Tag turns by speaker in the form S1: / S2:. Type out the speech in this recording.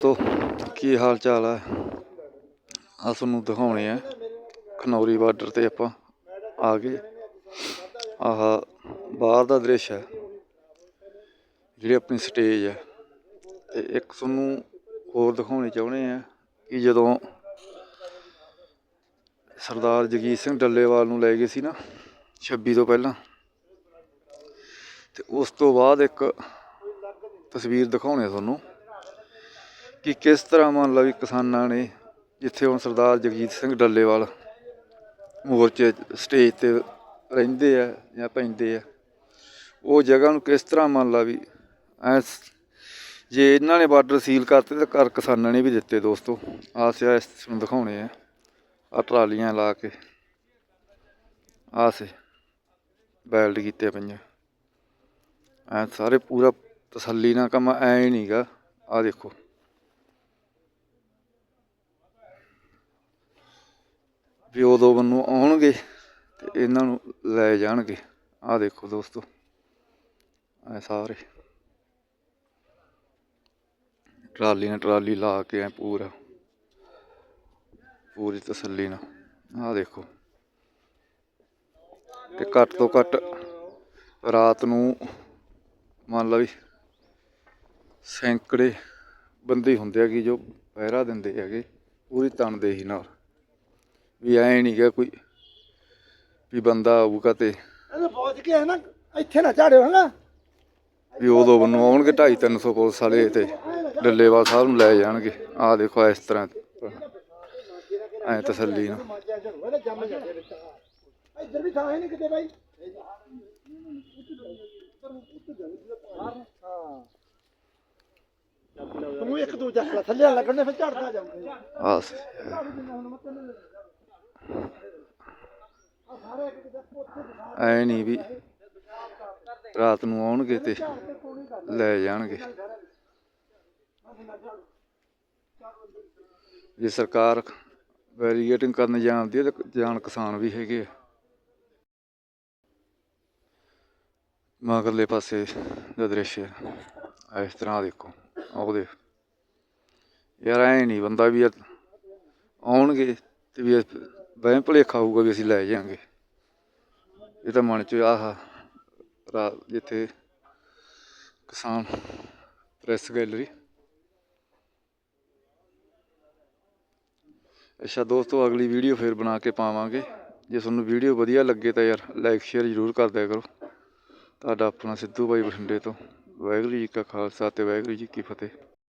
S1: ਤੋ, ਕੀ ਹਾਲ ਚਾਲ ਹੈ ਆ ਤੁਹਾਨੂੰ ਦਿਖਾਉਣੇ ਆ। ਖਨੌਰੀ ਬਾਰਡਰ ਤੇ ਆਪਾਂ ਆ ਗਏ। ਆਹ ਬਾਹਰ ਦਾ ਦ੍ਰਿਸ਼ ਹੈ ਜਿਹੜੀ ਆਪਣੀ ਸਟੇਜ ਹੈ ਤੇ ਇੱਕ ਤੁਹਾਨੂੰ ਹੋਰ ਦਿਖਾਉਣੇ ਚਾਹੁੰਦੇ ਆ ਕਿ ਜਦੋਂ ਸਰਦਾਰ ਜਗਜੀਤ ਸਿੰਘ ਡੱਲੇਵਾਲ ਨੂੰ ਲੈ ਗਏ ਸੀ ਨਾ 26 ਤੋਂ ਪਹਿਲਾਂ। ਤੇ ਉਸ ਤੋਂ ਬਾਅਦ ਇੱਕ ਤਸਵੀਰ ਦਿਖਾਉਣੇ ਤੁਹਾਨੂੰ। ਕਿ ਕਿਸ ਤਰ੍ਹਾਂ ਮੰਨ ਲਓ ਵੀ ਕਿਸਾਨਾਂ ਨੇ ਜਿੱਥੇ ਹੁਣ ਸਰਦਾਰ ਜਗਜੀਤ ਸਿੰਘ ਡੱਲੇਵਾਲ ਮੋਰਚੇ ਸਟੇਜ ਤੇ ਰਹਿੰਦੇ ਆ ਜਾਂ ਪੈਂਦੇ ਆ, ਉਹ ਜਗ੍ਹਾ ਨੂੰ ਕਿਸ ਤਰ੍ਹਾਂ ਮੰਨ ਲਾ ਵੀ ਐ ਜੇ ਇਹਨਾਂ ਨੇ ਬਾਰਡਰ ਸੀਲ ਕਰਤੇ ਤਾਂ ਘਰ ਕਿਸਾਨਾਂ ਨੇ ਵੀ ਦਿੱਤੇ ਦੋਸਤੋ ਆਸਿਆ ਇਸ ਨੂੰ ਦਿਖਾਉਣੇ ਆ ਆ ਟਰਾਲੀਆਂ ਲਾ ਕੇ ਆਸੇ ਬੈਲਟ ਕੀਤੇ ਪਈਆਂ। ਐ ਸਾਰੇ ਪੂਰਾ ਤਸੱਲੀ ਨਾਲ ਕੰਮ ਐ ਨਹੀਂਗਾ ਆ ਦੇਖੋ। ਵੀ ਉਦੋਂ ਬੰਨੂ ਆਉਣਗੇ ਤੇ ਇਹਨਾਂ ਨੂੰ ਲੈ ਜਾਣਗੇ। ਆਹ ਦੇਖੋ ਦੋਸਤੋ ਐ ਸਾਰੇ। ਟਰਾਲੀ ਨਾਲ ਟਰਾਲੀ ਲਾ ਕੇ ਐ ਪੂਰਾ, ਪੂਰੀ ਤਸੱਲੀ ਨਾਲ। ਆਹ ਦੇਖੋ। ਤੇ ਘੱਟ ਤੋਂ ਘੱਟ ਰਾਤ ਨੂੰ ਮੰਨ ਲਓ ਵੀ ਸੈਂਕੜੇ ਬੰਦੇ ਹੁੰਦੇ ਆ ਕਿ ਜੋ ਪਹਿਰਾ ਦਿੰਦੇ ਹੈਗੇ, ਪੂਰੀ ਤਨਦੇਹੀ ਨਾਲ। ਵੀ ਐ ਨਹੀਂ ਗਾ ਕੋਈ ਵੀ ਬੰਦਾ ਆਊਗਾ ਤੇ
S2: ਇਹਨੂੰ ਪਹੁੰਚ ਕੇ ਨਾ ਇੱਥੇ ਨਾ ਝਾੜਿਓ ਹਨਾ।
S1: ਵੀ ਉਦੋਂ ਬੰਨੂ ਆਉਣਗੇ 2.5 300 ਪੁਲਿਸ ਵਾਲੇ ਤੇ ਡੱਲੇਵਾਲ ਸਾਹਿਬ ਨੂੰ ਲੈ ਜਾਣਗੇ। ਆਹ ਦੇਖੋ ਇਸ ਤਰ੍ਹਾਂ ਐ ਤਸੱਲੀ ਨਾਲ।
S2: ਇੱਧਰ ਵੀ ਥਾਂ ਹੈ ਨਹੀਂ ਕਿਤੇ ਬਾਈ। ਹਾਂ ਤੂੰ ਇੱਕ ਦੂਜਾ ਥੱਲੇ ਲੱਗਣੇ ਫਿਰ ਝੜਦਾ ਜਾਊਗਾ।
S1: ਆਹ ਐ ਨਹੀਂ ਵੀ ਰਾਤ ਨੂੰ ਆਉਣਗੇ ਤੇ ਲੈ ਜਾਣਗੇ। ਜੇ ਸਰਕਾਰ ਵੈਰੀਗੇਟਿੰਗ ਕਰਨ ਜਾਣਦੀ ਹੈ ਤੇ ਜਾਣ ਕਿਸਾਨ ਵੀ ਹੈਗੇ ਆ। ਮਗਰਲੇ ਪਾਸੇ ਦਾ ਦ੍ਰਿਸ਼ ਹੈ ਇਸ ਤਰ੍ਹਾਂ ਦੇਖੋ ਆਹ ਯਾਰ ਐ ਨਹੀਂ, ਬੰਦਾ ਵੀ ਯਾਰ ਆਉਣਗੇ ਤੇ ਵੀ ਵਹਿਮ ਭੁਲੇਖਾ ਹੋਊਗਾ ਵੀ ਅਸੀਂ ਲੈ ਜਾਾਂਗੇ ਇਹ ਤਾਂ ਮਨ ਚ ਆਹ ਰਾਤ ਜਿੱਥੇ ਕਿਸਾਨ ਪ੍ਰੈਸ ਗੈਲਰੀ। ਅੱਛਾ ਦੋਸਤੋ, ਅਗਲੀ ਵੀਡੀਓ ਫੇਰ ਬਣਾ ਕੇ ਪਾਵਾਂਗੇ। ਜੇ ਤੁਹਾਨੂੰ ਵੀਡੀਓ ਵਧੀਆ ਲੱਗੇ ਤਾਂ ਯਾਰ ਲਾਈਕ, ਸ਼ੇਅਰ ਜ਼ਰੂਰ ਕਰ ਦਿਆ ਕਰੋ। ਤੁਹਾਡਾ ਆਪਣਾ ਸਿੱਧੂ ਬਾਈ ਬਠਿੰਡੇ ਤੋਂ। ਵਾਹਿਗੁਰੂ ਜੀ ਕਾ ਖਾਲਸਾ ਤੇ ਵਾਹਿਗੁਰੂ ਜੀ ਕੀ ਫਤਿਹ।